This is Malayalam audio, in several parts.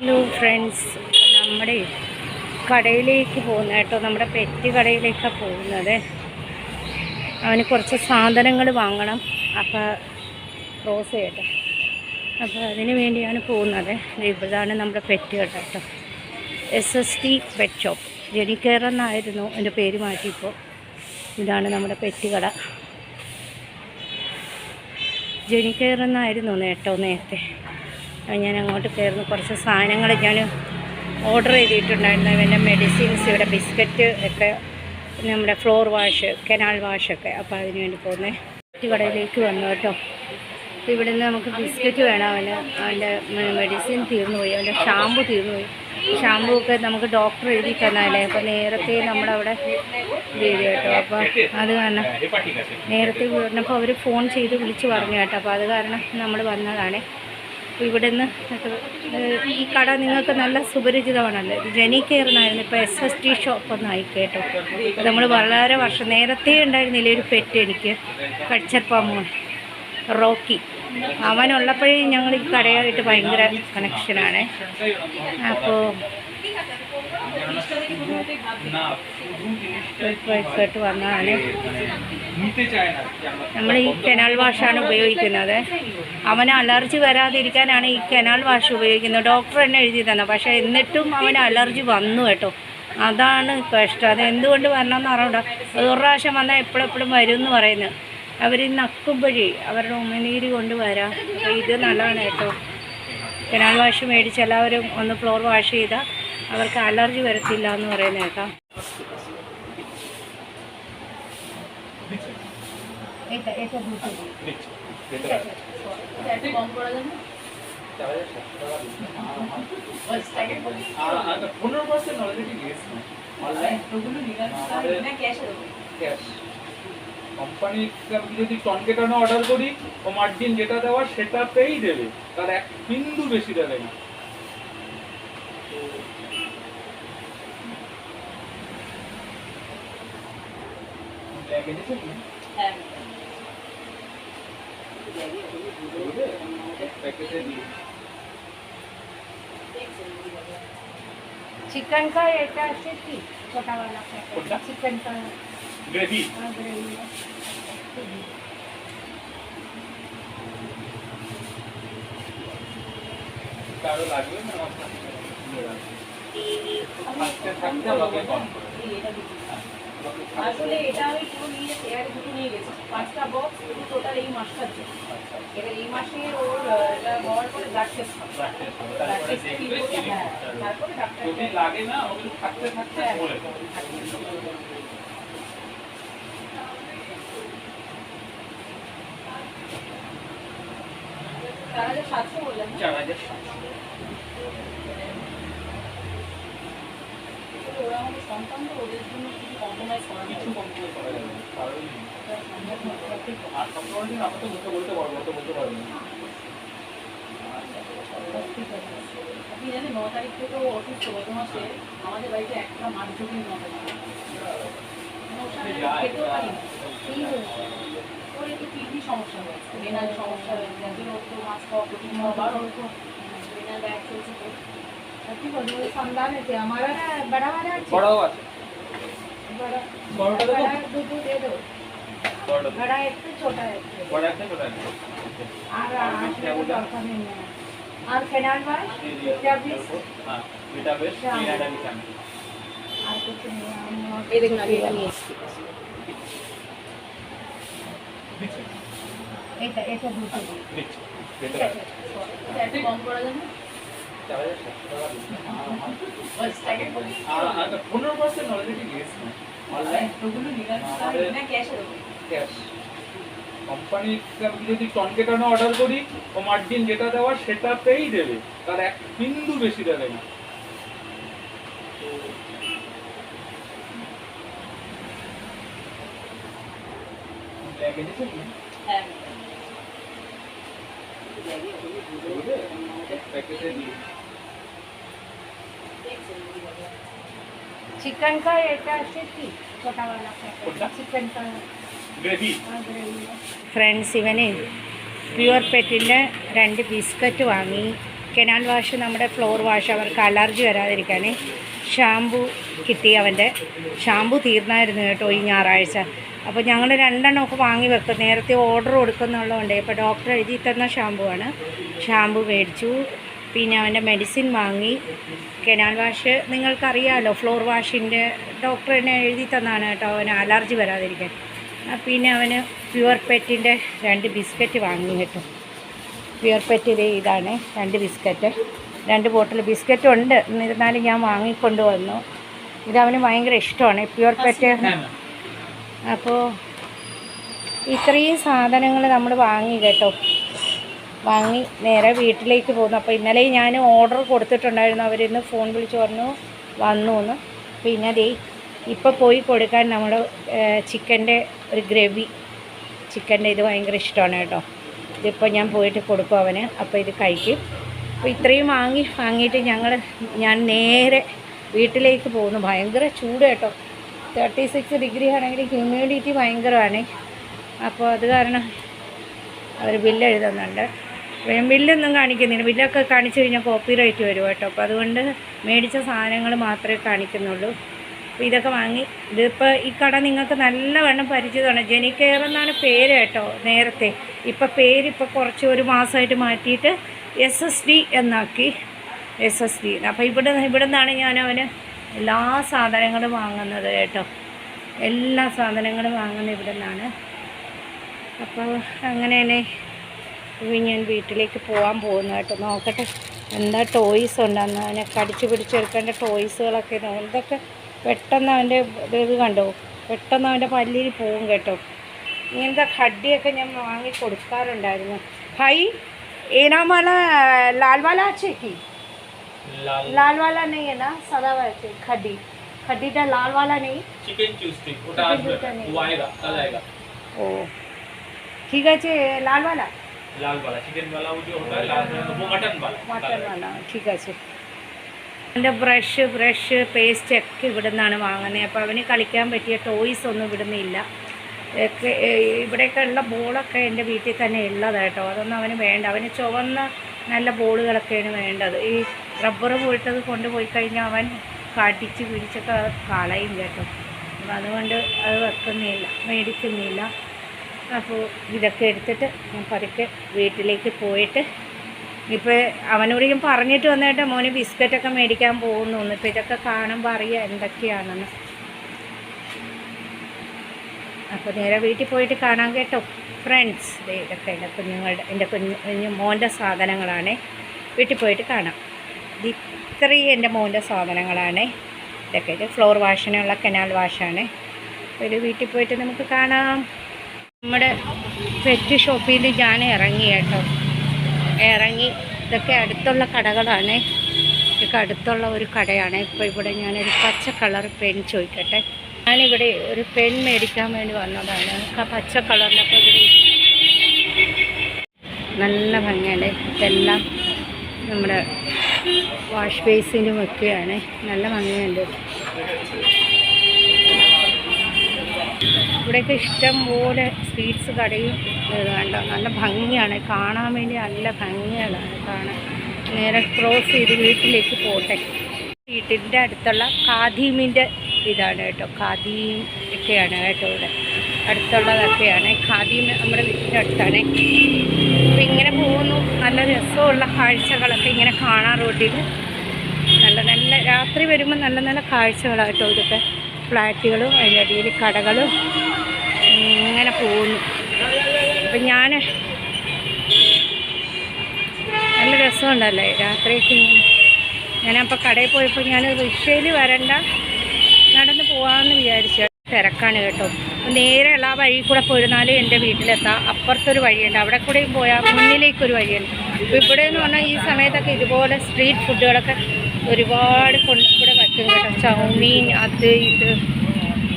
ഹലോ ഫ്രണ്ട്സ് നമ്മുടെ കടയിലേക്ക് പോകുന്ന കേട്ടോ നമ്മുടെ പെറ്റ് കടയിലേക്കാണ് പോകുന്നത്. അവന് കുറച്ച് സാധനങ്ങൾ വാങ്ങണം. അപ്പോൾ റോസ് ചെയ്യട്ടെ. അപ്പോൾ അതിന് വേണ്ടിയാണ് പോകുന്നത്. ഇതാണ് നമ്മുടെ പെറ്റ് കട കേട്ടോ. S S T pet shop ജനിക്കയർ എന്നായിരുന്നു എന്റെ പേര് മാറ്റിയപ്പോൾ. ഇതാണ് നമ്മുടെ പെറ്റ് കട. ജനിക്കയർ എന്നായിരുന്നു നേട്ടോ നേരത്തെ. ഞാൻ അങ്ങോട്ട് കയറുന്നു. കുറച്ച് സാധനങ്ങൾ ഞാൻ ഓർഡർ ചെയ്തിട്ടുണ്ടായിരുന്നു. ഇവന്റെ മെഡിസിൻസ് ഇവിടെ ബിസ്ക്കറ്റ് ഒക്കെ നമ്മുടെ ഫ്ലോർ വാഷ് കനാൽ വാഷൊക്കെ അപ്പോൾ അതിന് വേണ്ടി പോകുന്നത് കടയിലേക്ക് വന്നു കേട്ടോ. ഇവിടെ നിന്ന് നമുക്ക് ബിസ്ക്കറ്റ് വേണം. അവന് അവന്റെ മെഡിസിൻ തീർന്നുപോയി. അവന്റെ ഷാമ്പു തീർന്നു പോയി ഷാമ്പു ഒക്കെ നമുക്ക് ഡോക്ടർ എഴുതി തന്നാലേ. അപ്പോൾ നേരത്തെ നമ്മളവിടെ ചെയ്തു കേട്ടോ. അപ്പോൾ അത് കാരണം നേരത്തെ വീടിനപ്പോൾ അവർ ഫോൺ ചെയ്ത് വിളിച്ച് പറഞ്ഞു കേട്ടോ. അപ്പോൾ അത് കാരണം നമ്മൾ വന്നതാണ്. ഇവിടെ നിന്ന് ഈ കട നിങ്ങൾക്ക് നല്ല സുപരിചിതമാണല്ലോ. ജെനി കെയർ എന്നായിരുന്നു. ഇപ്പോൾ എസ് എസ് ടി ഷോപ്പ് എന്നായി കേട്ടോ. നമ്മൾ വളരെ വർഷം നേരത്തെ ഉണ്ടായിരുന്നില്ല ഒരു പെറ്റ് എനിക്ക്. കൾച്ചർ റോക്കി അവനുള്ളപ്പോഴേ ഞങ്ങൾ ഈ കടയായിട്ട് ഭയങ്കര കണക്ഷനാണ് അപ്പോൾ വയസ്സായിട്ട് വന്നതാണ്. നമ്മൾ ഈ കെനാൽ വാഷാണ് ഉപയോഗിക്കുന്നത്. അവന് അലർജി വരാതിരിക്കാനാണ് ഈ കെനാൽ വാഷ് ഉപയോഗിക്കുന്നത്. ഡോക്ടർ തന്നെ എഴുതി തന്നെ. പക്ഷേ എന്നിട്ടും അവന് അലർജി വന്നു കേട്ടോ. അതാണ് കഷ്ടം അത് എന്തുകൊണ്ട് വരണമെന്ന് അറിയണ്ട ഒരു പ്രാവശ്യം വന്നാൽ എപ്പോഴെപ്പോഴും വരും എന്ന് പറയുന്നത്. അവർ നക്കുമ്പോഴേ അവരുടെ ഉമിനീര് കൊണ്ട് വരാം അപ്പോൾ ഇത് നല്ലതാണ് കേട്ടോ കെനാൽ വാഷ് മേടിച്ച് എല്ലാവരും ഒന്ന് ഫ്ലോർ വാഷ് ചെയ്താൽ അവർക്ക് അലർജി വരത്തില്ല എന്ന് പറയുന്നത് കേട്ടോ এটা এটা দুটো পনেরো পার্সেন্ট অলরেডি গেছে অনলাইন ক্যাশ কোম্পানির যদি টন কেটানো অর্ডার করি ও মার্জিন যেটা দেওয়া সেটাতেই দেবে। তার এক বিন্দু বেশি দেবে না। চিকেন কারি এটা আছে কি? ছোটবেলা চিকেন কারি গ্রেভি কারও লাগবে না আসলে এটা আমি পুরো নিয়ে এর দুটো নিয়ে গেছি পাঁচটা বক্স পুরো টোটাল এই মাসটার জন্য এবার এই মাসে ওর এটা হওয়ার পরে ব্লাড টেস্ট ব্লাড টেস্ট তারপরে ডাক্তার লাগে না ওকে থাকতে থাকতে পারব না আপনি জানেন ন তারিখ থেকে অসুস্থ গত মাসে আমাদের বাড়িতে একটা মাছ ঢুকিয়ে নটা সমস্যা হয়েছে বেনার সমস্যা হয়েছে অতিরিক্ত মাছ খাওয়া প্রোটিন খাওয়া বেনার ব্যাগ চলছে আর কিছু নেই। এই দেখুন আগে আমি এসেছি। পনেরো পার্সেন্ট অলরেডি গেছে অনলাইন ক্যাশে কোম্পানি যদি টন কেটানো অর্ডার করি ও মার্জিন যেটা দেওয়া সেটাতেই দেবে। তার এক বিন্দু বেশি দেবে না। হ্যাঁ। চিকেনটা এটা আছে কি ഗ്രേവി ഫ്രണ്ട്സ് ഇവന് പ്യുവർ പെറ്റിന്റെ രണ്ട് ബിസ്ക്കറ്റ് വാങ്ങി. കെനാൽ വാഷ് നമ്മുടെ ഫ്ലോർ വാഷ് അവർക്ക് അലർജി വരാതിരിക്കാൻ ഷാമ്പു കിട്ടി അവന്റെ. ഷാമ്പു തീർന്നായിരുന്നു കേട്ടോ ഈ ഞായറാഴ്ച. അപ്പോൾ ഞങ്ങൾ രണ്ടെണ്ണം ഒക്കെ വാങ്ങി വെക്കും. നേരത്തെ ഓർഡർ കൊടുക്കുന്നുള്ളതുകൊണ്ട്. ഇപ്പോൾ ഡോക്ടർ എഴുതി തന്ന ഷാമ്പൂ ആണ്. ഷാമ്പു മേടിച്ചു. പിന്നെ അവന്റെ മെഡിസിൻ വാങ്ങി. കെനാൽ വാഷ് നിങ്ങൾക്കറിയാമല്ലോ ഫ്ലോർ വാഷിന്റെ ഡോക്ടർ തന്നെ എഴുതി തന്നാണ് കേട്ടോ. അവന് അലർജി വരാതിരിക്കാൻ. പിന്നെ അവന് പ്യുവർ പെറ്റിന്റെ രണ്ട് ബിസ്ക്കറ്റ് വാങ്ങി കേട്ടോ. പ്യുവർ പെറ്റിലെ ഇതാണ്. രണ്ട് ബിസ്ക്കറ്റ് രണ്ട് ബോട്ടിൽ ബിസ്ക്കറ്റ് ഉണ്ട്. എന്നിരുന്നാലും ഞാൻ വാങ്ങിക്കൊണ്ട് വന്നു ഇത് ഭയങ്കര ഇഷ്ടമാണ്. പ്യുവർ പെറ്റ് അപ്പോൾ ഇത്രയും സാധനങ്ങൾ നമ്മൾ വാങ്ങി കേട്ടോ. വാങ്ങി നേരെ വീട്ടിലേക്ക് പോകുന്നു. അപ്പോൾ ഇന്നലെ ഞാൻ ഓർഡർ കൊടുത്തിട്ടുണ്ടായിരുന്നു. അവരിന്ന് ഫോൺ വിളിച്ച് പറഞ്ഞു വന്നു എന്ന്. പിന്നെ ദേ ഇപ്പോൾ പോയി കൊടുക്കാൻ നമ്മൾ ചിക്കന്റെ ഒരു ഗ്രവി. ചിക്കന്റെ ഇത് ഭയങ്കര ഇഷ്ടമാണ് കേട്ടോ. ഇതിപ്പോൾ ഞാൻ പോയിട്ട് കൊടുക്കും അവന്. അപ്പോൾ ഇത് കഴിക്കും. അപ്പോൾ ഇത്രയും വാങ്ങി വാങ്ങിയിട്ട് ഞങ്ങൾ ഞാൻ നേരെ വീട്ടിലേക്ക് പോകുന്നു. ഭയങ്കര ചൂട് കേട്ടോ. തേർട്ടി സിക്സ് ഡിഗ്രി ആണെങ്കിൽ ഹ്യൂമിഡിറ്റി ഭയങ്കരമാണ്. അപ്പോൾ അത് കാരണം അവർ ബില്ല് എഴുതുന്നുണ്ട്. ബില്ലൊന്നും കാണിക്കുന്നില്ല. ബില്ലൊക്കെ കാണിച്ചു കഴിഞ്ഞാൽ കോപ്പി റൈറ്റ് വരും കേട്ടോ. അപ്പോൾ അതുകൊണ്ട് മേടിച്ച സാധനങ്ങൾ മാത്രമേ കാണിക്കുന്നുള്ളൂ. അപ്പോൾ ഇതൊക്കെ വാങ്ങി ഇതിപ്പോൾ ഈ കട നിങ്ങൾക്ക് നല്ലവണ്ണം പരിചിതമാണ് ജെനി കെയർ എന്നാണ് പേര് കേട്ടോ നേരത്തെ. ഇപ്പോൾ പേരിപ്പോൾ കുറച്ച് ഒരു മാസമായിട്ട് മാറ്റിയിട്ട് എസ് എസ് ഡി എന്നാക്കി. എസ് എസ് ഡി അപ്പോൾ ഇവിടെ ഇവിടെ നിന്നാണ് ഞാൻ എല്ലാ സാധനങ്ങളും വാങ്ങുന്നത് കേട്ടോ. എല്ലാ സാധനങ്ങളും വാങ്ങുന്നത് ഇവിടെ നിന്നാണ്. അപ്പോൾ അങ്ങനെ തന്നെ ഞാൻ വീട്ടിലേക്ക് പോകാൻ പോകുന്നു കേട്ടോ. നോക്കട്ടെ എന്താ ടോയ്സ് ഉണ്ടെന്ന്. അവനെ കടിച്ചു പിടിച്ചെടുക്കേണ്ട ടോയ്സുകളൊക്കെ. ഇതൊക്കെ പെട്ടെന്ന് അവന്റെ ഇത് കണ്ടോ? പെട്ടെന്ന് അവന്റെ പല്ലിൽ പോവും കേട്ടോ. ഇങ്ങനത്തെ കഡ്ഡിയൊക്കെ ഞാൻ വാങ്ങി കൊടുക്കാറുണ്ടായിരുന്നു ഹൈ ഏനാമല വാല लाल। वाला नहीं है ना सादा वैसे खड्डी। खड्डीटा लाल वाला नहीं। চিকেন চুস্টিক ওটা ठीक है छे, लाल वाला? लाल वाला चिकन वाला वो जो होता है लाल वाला। वो मटन वाला। कल മട്ടൺ आएगा। വേണോ ഠീക്ക് എന്റെ ബ്രഷ് ബ്രഷ് പേസ്റ്റ് ഒക്കെ ഇവിടെ നിന്നാണ് വാങ്ങുന്നത് അപ്പോൾ അവന് കളിക്കാൻ പറ്റിയ ടോയ്സ് ഒന്നും ഇവിടെ നിന്നില്ല ഒക്കെ ഇവിടെയൊക്കെ ഉള്ള ബോളൊക്കെ എന്റെ വീട്ടിൽ തന്നെ ഉള്ളതായിട്ടോ അതൊന്നും അവന് വേണ്ട. അവന് ചുവന്ന നല്ല ബോളുകളൊക്കെയാണ് വേണ്ടത്. ഈ റബ്ബർ പോയിട്ടത് കൊണ്ടുപോയി കഴിഞ്ഞാൽ അവൻ കടിച്ച് പിടിച്ചൊക്കെ കളയും കേട്ടോ. അപ്പം അതുകൊണ്ട് അത് വെക്കുന്നില്ല മേടിക്കുന്നില്ല. അപ്പോൾ ഇതൊക്കെ എടുത്തിട്ട് ഞാൻ പതുക്കെ വീട്ടിലേക്ക് പോയിട്ട് ഇപ്പോൾ അവനോട് ഞാൻ പറഞ്ഞിട്ട് വന്നിട്ട് മോന് ബിസ്ക്കറ്റൊക്കെ മേടിക്കാൻ പോകുന്നു ഇപ്പോൾ ഇതൊക്കെ കാണുമ്പോൾ അറിയാം എന്തൊക്കെയാണെന്ന്. അപ്പോൾ നേരെ വീട്ടിൽ പോയിട്ട് കാണാൻ കേട്ടോ. ഫ്രണ്ട്സ് ഇതൊക്കെ എന്റെ കുഞ്ഞുങ്ങളുടെ എന്റെ കുഞ്ഞു മോന്റെ സാധനങ്ങളാണേ. വീട്ടിൽ പോയിട്ട് കാണാം. ഇത്രയും എന്റെ മോന്റെ സാധനങ്ങളാണ്. ഇതൊക്കെ ഇത് ഫ്ലോർ വാഷിനുള്ള കനാൽ വാഷാണ്. ഒരു വീട്ടിൽ പോയിട്ട് നമുക്ക് കാണാം. നമ്മുടെ പെറ്റ് ഷോപ്പിൽ ഞാൻ ഇറങ്ങി കേട്ടോ. ഇറങ്ങി ഇതൊക്കെ അടുത്തുള്ള കടകളാണ്. ഇതൊക്കെ അടുത്തുള്ള ഒരു കടയാണ്. ഇപ്പോൾ ഇവിടെ ഞാനൊരു പച്ച കളർ പെൻ ചോദിക്കട്ടെ. ഞാനിവിടെ ഒരു പെൻ മേടിക്കാൻ വേണ്ടി വന്നതാണ്. ആ പച്ച കളറിലൊക്കെ ഇവിടെ നല്ല ഭംഗിയാണ് ഇതെല്ലാം നമ്മുടെ വാഷ് ബേസിനും ഒക്കെയാണ്. നല്ല ഭംഗിയുണ്ട്. ഇവിടെയൊക്കെ ഇഷ്ടം പോലെ സ്വീറ്റ്സ് കടയും വേണ്ട നല്ല ഭംഗിയാണ്. കാണാൻ വേണ്ടി നല്ല ഭംഗികളാണ് കാണാൻ. നേരെ ക്രോസ് ചെയ്ത് വീട്ടിലേക്ക് പോട്ടെ. വീട്ടിന്റെ അടുത്തുള്ള ഖാദീമിന്റെ ഇതാണ് കേട്ടോ. ഖാദീം ഒക്കെയാണ് കേട്ടോ ഇവിടെ. അടുത്തുള്ളതൊക്കെയാണ്. ഖാദീം നമ്മുടെ വീട്ടിന്റെ അടുത്താണ്. ഇങ്ങനെ പോകുന്നു. നല്ല രസമുള്ള കാഴ്ചകളൊക്കെ ഇങ്ങനെ കാണാൻ റോഡിൽ നല്ല നല്ല രാത്രി വരുമ്പോൾ നല്ല നല്ല കാഴ്ചകളായിട്ടോ ഇതൊക്കെ ഫ്ലാറ്റുകളും അതിന്റെ അടിയിൽ കടകളും. ഇങ്ങനെ പോകുന്നു. അപ്പം ഞാൻ നല്ല രസമുണ്ടല്ലേ രാത്രിയൊക്കെ ഇങ്ങനെ. ഞാനപ്പോൾ കടയിൽ പോയപ്പോൾ ഞാൻ റിക്ഷയിൽ വരണ്ട നടന്ന് പോകാമെന്ന് വിചാരിച്ചു. തിരക്കാണ് കേട്ടോ. നേരെയുള്ള ആ വഴി കൂടെ പോയിരുന്നാലും എന്റെ വീട്ടിലെത്താം. അപ്പുറത്തൊരു വഴിയുണ്ട്. അവിടെ കൂടെയും പോയാൽ മുന്നിലേക്കൊരു വഴിയുണ്ട്. ഇവിടെ എന്ന് പറഞ്ഞാൽ ഈ സമയത്തൊക്കെ ഇതുപോലെ സ്ട്രീറ്റ് ഫുഡുകളൊക്കെ ഒരുപാട് കൊണ്ട് ഇവിടെ വയ്ക്കും കേട്ടോ. ചൗമീൻ അത് ഇത്.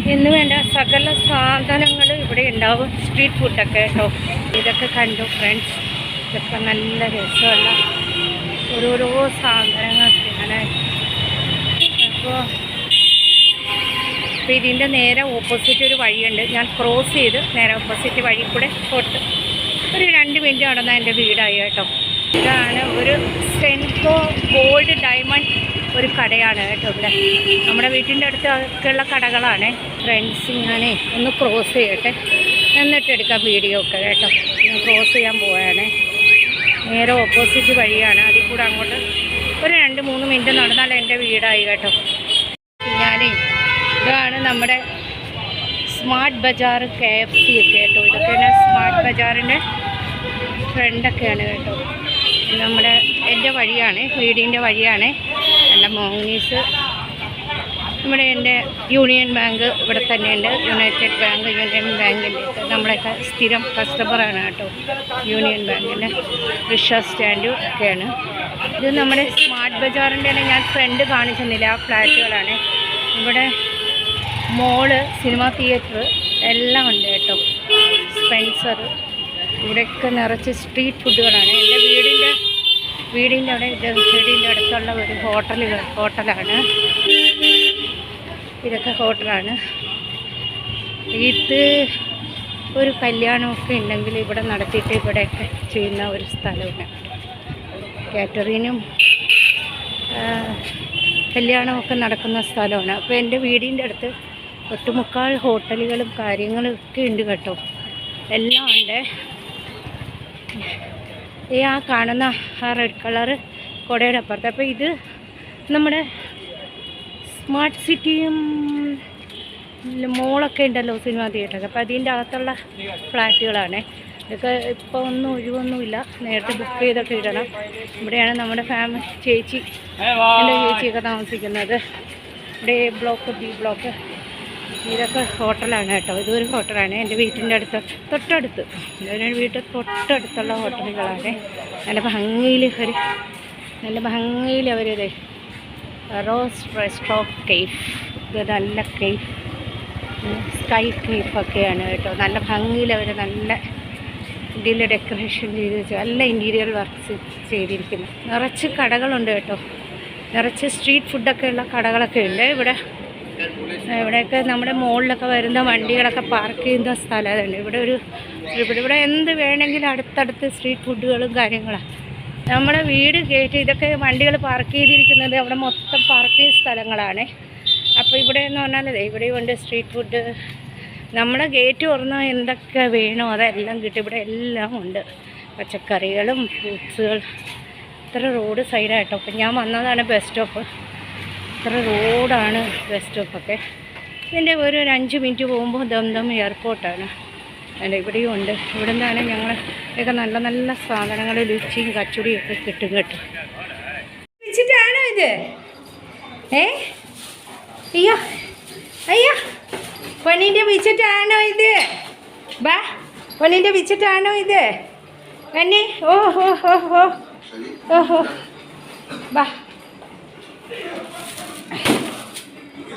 എന്ന് വേണ്ട സകല സാധനങ്ങൾ ഇവിടെ ഉണ്ടാവും സ്ട്രീറ്റ് ഫുഡൊക്കെ കേട്ടോ. ഇതൊക്കെ കണ്ടു ഫ്രണ്ട്സ് ഇതൊക്കെ നല്ല രസമുള്ള ഓരോരോ സാധനങ്ങളൊക്കെയാണ് അപ്പോൾ അപ്പോൾ ഇതിന്റെ നേരെ ഓപ്പോസിറ്റ് ഒരു വഴിയുണ്ട്. ഞാൻ ക്രോസ് ചെയ്ത് നേരെ ഓപ്പോസിറ്റ് വഴി കൂടെ തൊട്ട്. ഒരു രണ്ട് മിനിറ്റ് നടന്നാൽ എന്റെ വീടായി കേട്ടോ. ഇതാണ് ഒരു സെൻകോ ഗോൾഡ് ഡയമണ്ട് ഒരു കടയാണ് കേട്ടോ ഇവിടെ. നമ്മുടെ വീട്ടിന്റെ അടുത്തൊക്കെയുള്ള കടകളാണ്. ഫ്രണ്ട്സ് ഞാനേ ഒന്ന് ക്രോസ് ചെയ്യട്ടെ. എന്നിട്ട് എടുക്കാം വീഡിയോ ഒക്കെ കേട്ടോ. ഞാൻ ക്രോസ് ചെയ്യാൻ പോവുകയാണ് നേരെ ഓപ്പോസിറ്റ് വഴിയാണ്. അതിൽ കൂടെ അങ്ങോട്ട് ഒരു രണ്ട് മൂന്ന് മിനിറ്റ് നടന്നാൽ എന്റെ വീടായി കേട്ടോ. ഞാനേ ഇതാണ് നമ്മുടെ smart bazaar K F C ഒക്കെ കേട്ടോ. ഇതൊക്കെയാണ് സ്മാർട്ട് ബജാറിന്റെ ഫ്രണ്ടൊക്കെയാണ് കേട്ടോ. നമ്മുടെ എന്റെ വഴിയാണ് വീടിന്റെ വഴിയാണ്. എന്റെ മോങ്ങീസ്. നമ്മുടെ എന്റെ യൂണിയൻ ബാങ്ക് ഇവിടെ തന്നെയുണ്ട്. യുണൈറ്റഡ് ബാങ്ക് യൂണിയൻ ബാങ്കിന്റെ നമ്മളൊക്കെ സ്ഥിരം കസ്റ്റമറാണ് കേട്ടോ. യൂണിയൻ ബാങ്കിന്റെ റിഷ സ്റ്റാൻഡും ഒക്കെയാണ്. ഇത് നമ്മുടെ സ്മാർട്ട് ബജാറിന്റെ ഞാൻ ഫ്രണ്ട് കാണിച്ചെന്നില്ല ആ ഫ്ലാറ്റുകളാണ്. ഇവിടെ മോൾ സിനിമ തിയേറ്റർ എല്ലാം ഉണ്ട് കേട്ടോ. സ്പെൻസർ ഇവിടെയൊക്കെ നിറച്ച് സ്ട്രീറ്റ് ഫുഡുകളാണ്. എന്റെ വീടിന്റെ വീടിന്റെ അവിടെ വീടിന്റെ അടുത്തുള്ള ഒരു ഹോട്ടലുകൾ ഹോട്ടലാണ്. ഇതൊക്കെ ഹോട്ടലാണ്. ഇത് ഒരു കല്യാണമൊക്കെ ഉണ്ടെങ്കിൽ ഇവിടെ നടത്തിയിട്ട് ഇവിടെയൊക്കെ ചെയ്യുന്ന ഒരു സ്ഥലമാണ് കാറ്ററിനും കല്യാണമൊക്കെ നടക്കുന്ന സ്ഥലമാണ്. അപ്പോൾ എന്റെ വീടിന്റെ അടുത്ത് ഒട്ടുമുക്കാൽ ഹോട്ടലുകളും കാര്യങ്ങളും ഒക്കെ ഉണ്ട് കേട്ടോ. എല്ലാം ഉണ്ട്. ഈ ആ കാണുന്ന ആ റെഡ് കളറ് കുടയുടെ അപ്പുറത്ത്. അപ്പോൾ ഇത് നമ്മുടെ സ്മാർട്ട് സിറ്റിയും മോളൊക്കെ ഉണ്ടല്ലോ സിനിമ തിയേറ്റർ അപ്പോൾ അതിന്റെ അകത്തുള്ള ഫ്ലാറ്റുകളാണ്. ഇതൊക്കെ ഇപ്പോൾ ഒന്നും ഒഴിവൊന്നുമില്ല. നേരത്തെ ബുക്ക് ചെയ്തൊക്കെ ഇടണം. ഇവിടെയാണ് നമ്മുടെ ഫാമിലി ചേച്ചി എന്റെ ചേച്ചിയൊക്കെ താമസിക്കുന്നത്. ഇവിടെ എ ബ്ലോക്ക് ബി ബ്ലോക്ക് ഇതൊക്കെ ഹോട്ടലാണ് കേട്ടോ. ഇതൊരു ഹോട്ടലാണ്. എന്റെ വീട്ടിന്റെ അടുത്ത് തൊട്ടടുത്ത് എന്റെ വീട്ടിൽ തൊട്ടടുത്തുള്ള ഹോട്ടലുകളാണ്. നല്ല ഭംഗിയിൽ ഒരു നല്ല ഭംഗിയിൽ അവരത് റോസ് റെസ്റ്റോ കേഫ്. ഇത് നല്ല കേഫ്. സ്കൈ കേഫൊക്കെയാണ് കേട്ടോ. നല്ല ഭംഗിയിൽ അവർ നല്ല ഇന്ത്യയിൽ ഡെക്കറേഷൻ ചെയ്ത് വെച്ചു നല്ല ഇന്റീരിയർ വർക്ക്സ് ചെയ്തിരിക്കുന്നു. നിറച്ച് കടകളുണ്ട് കേട്ടോ. നിറച്ച് സ്ട്രീറ്റ് ഫുഡൊക്കെ ഉള്ള കടകളൊക്കെ ഉണ്ട് ഇവിടെ. ഇവിടെയൊക്കെ നമ്മുടെ മുകളിലൊക്കെ വരുന്ന വണ്ടികളൊക്കെ പാർക്ക് ചെയ്യുന്ന സ്ഥലമാണ്. ഇവിടെ ഒരു ഇവിടെ ഇവിടെ എന്ത് വേണമെങ്കിലും അടുത്തടുത്ത് സ്ട്രീറ്റ് ഫുഡുകളും കാര്യങ്ങളാണ് നമ്മുടെ വീട് കയറ്റി ഇതൊക്കെ വണ്ടികൾ പാർക്ക് ചെയ്തിരിക്കുന്നത് അവിടെ മൊത്തം പാർക്ക് പാർക്കിംഗ് സ്ഥലങ്ങളാണ്. അപ്പോൾ ഇവിടെ എന്ന് പറഞ്ഞാൽ ഇവിടെയും ഉണ്ട് സ്ട്രീറ്റ് ഫുഡ് നമ്മുടെ ഗേറ്റ് തുറന്നാൽ എന്തൊക്കെ വേണോ അതെല്ലാം കിട്ടും. ഇവിടെ എല്ലാം ഉണ്ട്. പച്ചക്കറികളും ഫ്രൂട്ട്സുകൾ ഇത്ര റോഡ് സൈഡായിട്ടോ അപ്പം ഞാൻ വന്നതാണ് ബസ് സ്റ്റോപ്പ് ഇത്ര റോഡാണ് ബസ് സ്റ്റോപ്പൊക്കെ. ഇതിന്റെ ഒരു അഞ്ച് മിനിറ്റ് പോകുമ്പോൾ ദന്തം എയർപോർട്ടാണ്. അല്ല ഇവിടെയും ഉണ്ട്. ഇവിടെ നിന്നാണ് ഞങ്ങൾ ഒക്കെ നല്ല നല്ല സാധനങ്ങൾ ലുച്ചിയും കച്ചുടിയും ഒക്കെ കിട്ടും കേട്ടോ. വെച്ചിട്ടാണോ ഇത്? ഏ? അയ്യോ അയ്യോ. പൊന്നിന്റെ വിച്ചിട്ടാണോ ഇത്? ബാ പൊന്നിന്റെ വിച്ചിട്ടാണോ ഇത്? എന്നെ ഓ ഹോ ഹോ ഹോ ഓഹോ ബാ.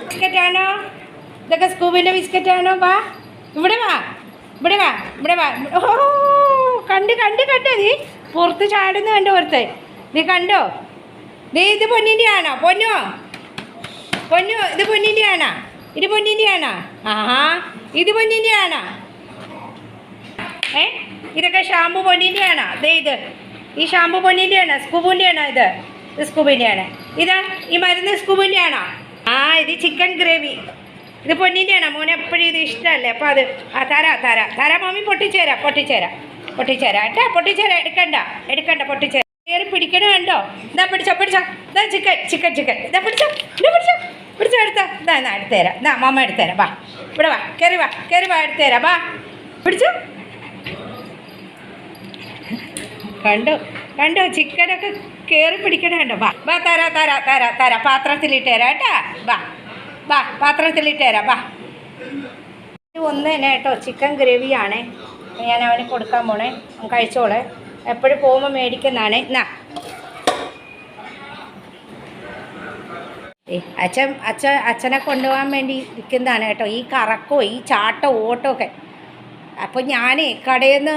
ബിസ്ക്കറ്റാണോ? ഇതൊക്കെ സ്കൂബിന്റെ ബിസ്ക്കറ്റാണോ? വാ. ഇവിടെ വാ. ഇവിടെ വാ. ഇവിടെ വാ. ഓ കണ്ട് കണ്ട് കണ്ടോ. നീ പുറത്ത് ചാടുന്ന കണ്ടോ പുറത്ത് നീ കണ്ടോ? നീ ഇത് പൊന്നിന്റെ ആണോ? പൊന്നോ? പൊന്നു ഇത് പൊന്നിന്റെ ആണോ? ഇത് പൊന്നിന്റെ ആണോ? ആഹാ ഇത് പൊന്നിന്റെ ആണോ? ഏ? ഇതൊക്കെ ഷാമ്പു പൊന്നിന്റെ ആണോ? ദേ ഇത്. ഈ ഷാമ്പു പൊന്നിന്റെ ആണോ? സ്കൂബിന്റെ ആണോ ഇത്? ഇത് സ്കൂബിന്റെ ഇതാ ഈ മരുന്ന് സ്കൂബിന്റെയാണോ ആ ഇത് ചിക്കൻ ഗ്രേവി ഇത് പൊന്നിന്റെ ആണോ മോനെ എപ്പോഴും ഇത് ഇഷ്ടമല്ലേ? അപ്പോൾ അത് ആ തരാ തരാ. തരാ മമ്മി പൊട്ടിച്ചേരാ പൊട്ടിച്ചേരാ. പൊട്ടിച്ചേരാ ഏട്ടാ പൊട്ടിച്ചേരാ എടുക്കണ്ട എടുക്കണ്ട പൊട്ടിച്ചേരാം. കയറി പിടിക്കണ കണ്ടോ? ഇതാ പിടിച്ചോ പിടിച്ചോ. ഇതാ ചിക്കൻ ചിക്കൻ ചിക്കൻ ഇതാ പിടിച്ചോ ഇതാ പിടിച്ചോ. പിടിച്ചോ എടുത്തോ. ഇതാ എന്നാ എടുത്തുതരാം ഇതാ മമ്മ എടുത്തുതരാം വാ ഇവിടെ വാ കയറി വാ കയറി വാ എടുത്തുതരാം വാ. പിടിച്ചോ? കണ്ടോ? കണ്ടോ? ചിക്കനൊക്കെ കയറി പിടിക്കണ കണ്ടോ? വാ വാ തരാ തരാ തരാ തരാ. പാത്രത്തിലിട്ട് തരാം കേട്ടാ? വാ വാ പാത്രത്തിലിട്ട് തരാം വാ. ഒന്ന് തന്നെ കേട്ടോ ചിക്കൻ ഗ്രേവിയാണ് ഞാൻ അവന് കൊടുക്കാൻ പോണേ. കഴിച്ചോളെ. എപ്പോഴും പോകുമ്പോൾ മേടിക്കുന്നതാണ്. എന്നാ അച്ഛൻ അച്ഛൻ അച്ഛനെ കൊണ്ടുപോകാൻ വേണ്ടി ഇരിക്കുന്നതാണ് കേട്ടോ. ഈ കറക്കോ ഈ ചാട്ടോ ഓട്ടോ ഒക്കെ. അപ്പോൾ ഞാനേ കടയിൽ നിന്ന്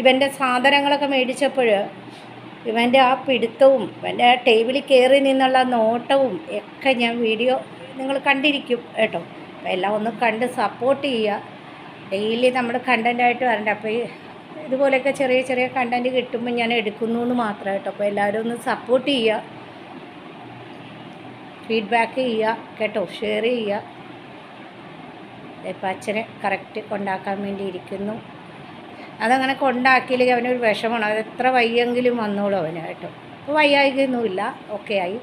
ഇവന്റെ സാധനങ്ങളൊക്കെ മേടിച്ചപ്പോൾ ഇവന്റെ ആ പിടുത്തവും ഇവന്റെ ആ ടേബിളിൽ കയറി നിന്നുള്ള നോട്ടവും ഒക്കെ ഞാൻ വീഡിയോ നിങ്ങൾ കണ്ടിരിക്കും കേട്ടോ. അപ്പോൾ എല്ലാം ഒന്ന് കണ്ട് സപ്പോർട്ട് ചെയ്യുക. ഡെയിലി നമ്മൾ കണ്ടന്റായിട്ട് വരണ്ട. അപ്പോൾ ഇതുപോലെയൊക്കെ ചെറിയ ചെറിയ കണ്ടന്റ് കിട്ടുമ്പോൾ ഞാൻ എടുക്കുന്നു എന്ന് മാത്രം കേട്ടോ. അപ്പോൾ എല്ലാവരും ഒന്ന് സപ്പോർട്ട് ചെയ്യുക. ഫീഡ്ബാക്ക് ചെയ്യുക കേട്ടോ. ഷെയർ ചെയ്യുക. ഇപ്പം അച്ഛനെ കറക്റ്റ് കൊണ്ടാക്കാൻ വേണ്ടി ഇരിക്കുന്നു. അതങ്ങനെ കൊണ്ടാക്കിയില്ലെങ്കിൽ അവനൊരു വിഷമമാണ്. അത് എത്ര വയ്യെങ്കിലും വന്നോളൂ അവന് കേട്ടോ. അപ്പോൾ വയ്യായികൊന്നുമില്ല ഓക്കെ ആയി.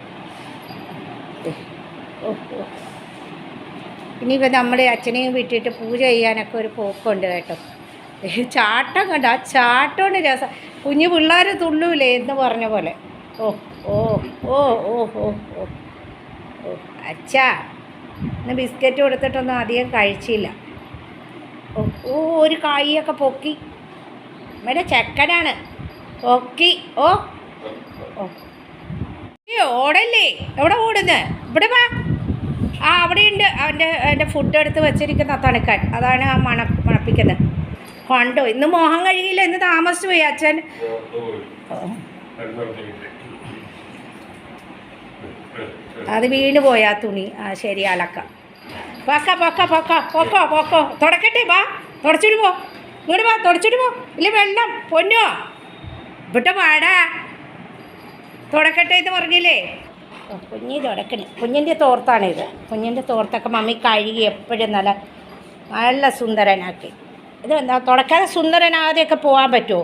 ഇനിയിപ്പോൾ നമ്മൾ അച്ഛനെയും വിട്ടിട്ട് പൂജ ചെയ്യാനൊക്കെ ഒരു പോക്കുണ്ട് കേട്ടോ. ചാട്ടം കണ്ട? ആ ചാട്ടമാണ് രസം. കുഞ്ഞു പിള്ളേർ തുള്ളൂലേ എന്ന് പറഞ്ഞ പോലെ. ഓ ഓ ഓ ഓ ഓ ഓ. ഓ അച്ഛാ ഇന്ന് ബിസ്ക്കറ്റ് കൊടുത്തിട്ടൊന്നും അധികം കഴിച്ചില്ല. ഓ ഒരു കായൊക്കെ പൊക്കി. ഇവിടെ ചെക്കനാണ്. ഓക്കി ഓ. ഓടല്ലേ? എവിടെ ഓടുന്നത് ഇവിടെ വാ. ആ അവിടെയുണ്ട്. അവന്റെ എന്റെ ഫുഡ് എടുത്ത് വെച്ചിരിക്കുന്ന തണുക്കാൻ. അതാണ് ആ മണ മണപ്പിക്കുന്നത്. കണ്ടോ? ഇന്ന് മോഹം കഴിയില്ല. ഇന്ന് താമസിച്ചു പോയി അച്ഛൻ. അത് വീണ് പോയി തുണി. ആ ശരി അലക്കാം. പൊക്ക പൊക്ക പൊക്ക പൊക്കോ പൊക്കോ. തുടക്കട്ടെ വാ. തുടച്ചിട്ട് പോ. ഇങ്ങോട്ട് വാ തുടച്ചിട്ട് പോ. ഇല്ല വെള്ളം പൊന്നോ. ഇവിടെ പാടാ തുടക്കട്ടെ എന്ന് പറഞ്ഞില്ലേ? ഓ, കുഞ്ഞി തുടക്കണ്. കുഞ്ഞിന്റെ തോർത്താണിത്. കുഞ്ഞിന്റെ തോർത്തൊക്കെ മമ്മി കഴുകി എപ്പോഴും നല്ല നല്ല സുന്ദരനാക്കി. ഇത് എന്താ തുടക്കാതെ സുന്ദരനാതെയൊക്കെ പോകാൻ പറ്റുമോ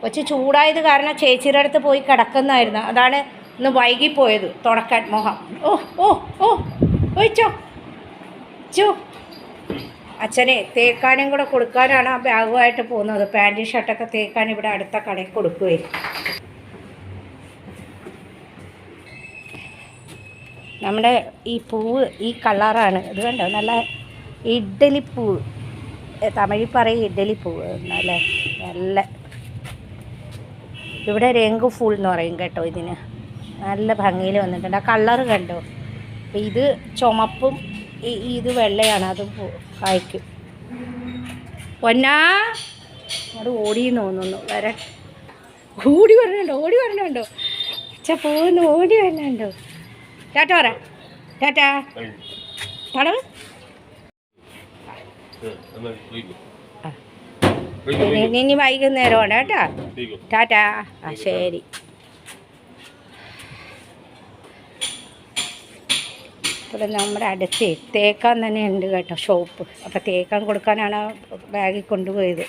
കൊച്ചു ചൂടായത് കാരണം ചേച്ചിയുടെ അടുത്ത് പോയി കിടക്കുന്നതായിരുന്നു. അതാണ് ഇന്ന് വൈകിപ്പോയത് തുടക്കാൻ മുഖം ഓ ഓ ഓ. ഒഴിച്ചോ ചോ. അച്ഛനെ തേക്കാനും കൂടെ കൊടുക്കാനാണ് ആ ബാഗുമായിട്ട് പോകുന്നത്. പാന്റും ഷർട്ടൊക്കെ തേക്കാൻ ഇവിടെ അടുത്ത കടയിൽ കൊടുക്കുകയും. നമ്മുടെ ഈ പൂവ് ഈ കളറാണ്. ഇത് കണ്ടോ? നല്ല ഇഡ്ഡലിപ്പൂവ് തമിഴിൽ പറയും ഇഡ്ഡലിപ്പൂവ് നല്ല നല്ല ഇവിടെ രംഗു ഫുൾ എന്ന് പറയും കേട്ടോ ഇതിന്. നല്ല ഭംഗിയിൽ വന്നിട്ടുണ്ട്. ആ കളറ് കണ്ടോ? ഇത് ചുമപ്പും ഈ- ഇത് വെള്ളയാണ് അത് കായ്ക്കും. പൊന്നാ അത് ഓടി തോന്നുന്നു വര. ഓടി വരണുണ്ടോ ഓടി വരണുണ്ടോ? അച്ഛ പോകുന്നു ഓടി വരണുണ്ടോ? ടാറ്റ പറ ടാറ്റ. ഇനി വൈകുന്നേരമാണ് കേട്ടോ. ടാറ്റ. ആ ശരി. ഇവിടെ നമ്മുടെ അടുത്ത് തേക്കാൻ തന്നെ ഉണ്ട് കേട്ടോ ഷോപ്പ്. അപ്പോൾ തേക്കാൻ കൊടുക്കാനാണ് ബാഗിൽ കൊണ്ടുപോയത്.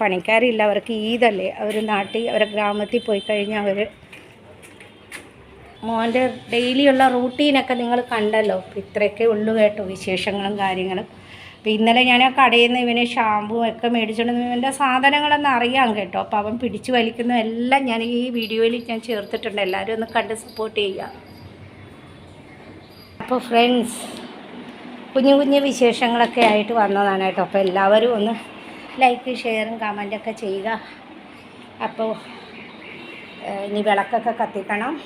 പണിക്കാരില്ല അവർക്ക് ഈദല്ലേ. അവർ നാട്ടിൽ അവരെ ഗ്രാമത്തിൽ പോയി കഴിഞ്ഞാൽ അവർ മോന്റെ ഡെയിലിയുള്ള റൂട്ടീനൊക്കെ നിങ്ങൾ കണ്ടല്ലോ. ഇത്രയൊക്കെ ഉള്ളു കേട്ടോ വിശേഷങ്ങളും കാര്യങ്ങളും. അപ്പോൾ ഇന്നലെ ഞാൻ ആ കടയിൽ നിന്ന് ഇവന് ഷാമ്പൂ ഒക്കെ മേടിച്ചുകൊണ്ട് ഇവന്റെ സാധനങ്ങളൊന്നും അറിയാം കേട്ടോ. അപ്പോൾ അവൻ പിടിച്ചു വലിക്കുന്ന എല്ലാം ഞാൻ ഈ വീഡിയോയിൽ ഞാൻ ചേർത്തിട്ടുണ്ട്. എല്ലാവരും ഒന്ന് കണ്ട് സപ്പോർട്ട് ചെയ്യുക. അപ്പോൾ ഫ്രണ്ട്സ് കുഞ്ഞു കുഞ്ഞു വിശേഷങ്ങളൊക്കെ ആയിട്ട് വന്നതാണ് കേട്ടോ. അപ്പോൾ എല്ലാവരും ഒന്ന് ലൈക്ക് ഷെയറും കമന്റൊക്കെ ചെയ്യുക. അപ്പോൾ ഇനി വിളക്കൊക്കെ കത്തിക്കണം.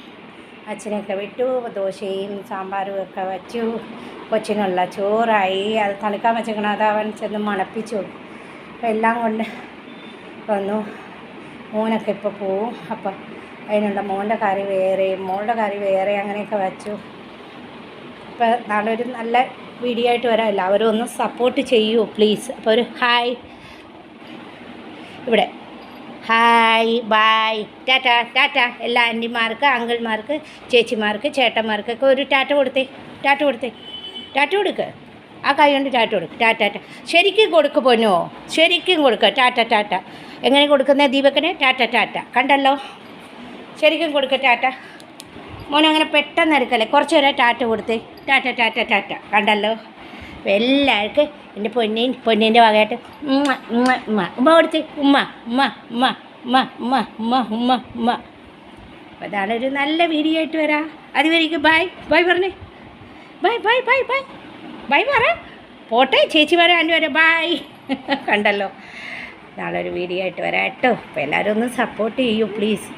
അച്ഛനെയൊക്കെ വിട്ടു ദോശയും സാമ്പാറും ഒക്കെ വച്ചു. കൊച്ചിനുള്ള ചോറായി. അത് തണുക്കാൻ വെച്ചേക്കണം അത് അവൻ ചെന്ന് മണപ്പിച്ചു. അപ്പോൾ എല്ലാം കൊണ്ട് വന്നു. മോനൊക്കെ ഇപ്പോൾ പോവും. അപ്പം അതിനുള്ള മോന്റെ കറി വേറെ മോളുടെ കറി വേറെ അങ്ങനെയൊക്കെ വച്ചു. അപ്പോൾ നാളെ ഒരു നല്ല വീഡിയോ ആയിട്ട് വരാം. എല്ലാവരും ഒന്ന് സപ്പോർട്ട് ചെയ്യൂ പ്ലീസ് അപ്പോൾ ഒരു ഹായ് ഇവിടെ. ഹായ് ബായ് ടാറ്റ ടാറ്റ എല്ലാ ആന്റിമാർക്ക് അങ്കിൾമാർക്ക് ചേച്ചിമാർക്ക് ചേട്ടന്മാർക്കൊക്കെ ഒരു ടാറ്റ കൊടുത്തേ. ടാറ്റ കൊടുത്തേ. ടാറ്റ കൊടുക്ക്. ആ കൈ കൊണ്ട് ടാറ്റ കൊടുക്ക്. ടാറ്റ ടാറ്റ ശരിക്കും കൊടുക്ക് പൊന്നോ? ശരിക്കും കൊടുക്കുക ടാറ്റ ടാറ്റ എങ്ങനെ കൊടുക്കുന്നത് ദീപക്കനെ ടാറ്റ ടാറ്റ കണ്ടല്ലോ? ശരിക്കും കൊടുക്കുക ടാറ്റ മോനങ്ങനെ പെട്ടെന്ന് എടുക്കല്ലേ? കുറച്ച് നേരം ടാറ്റ കൊടുത്ത്. ടാറ്റ ടാറ്റ ടാറ്റ. കണ്ടല്ലോ? എല്ലാവർക്കും എന്റെ പൊന്നിൻ പൊന്നിന്റെ വകയായിട്ട് ഉമ്മ ഉമ്മ ഉമ്മ. ഉമ്മ കൊടുത്ത്. ഉമ്മ ഉമ്മ ഉമ്മ ഉമ്മ ഉമ്മ ഉമ്മ ഉമ്മ ഉമ്മ. അപ്പോൾ അതാണ് ഒരു നല്ല വീഡിയോ ആയിട്ട് വരാം. അതുവരേക്കും ബൈ. ബൈ പറഞ്ഞേ. Bye bye bye bye. Bye പറ. പോട്ടെ ചേച്ചി വരാൻ ആന്റി വരാം ബൈ. കണ്ടല്ലോ? നാളെ ഒരു വീഡിയോ ആയിട്ട് വരാം കേട്ടോ. അപ്പോൾ എല്ലാവരും ഒന്ന് സപ്പോർട്ട് ചെയ്യൂ പ്ലീസ്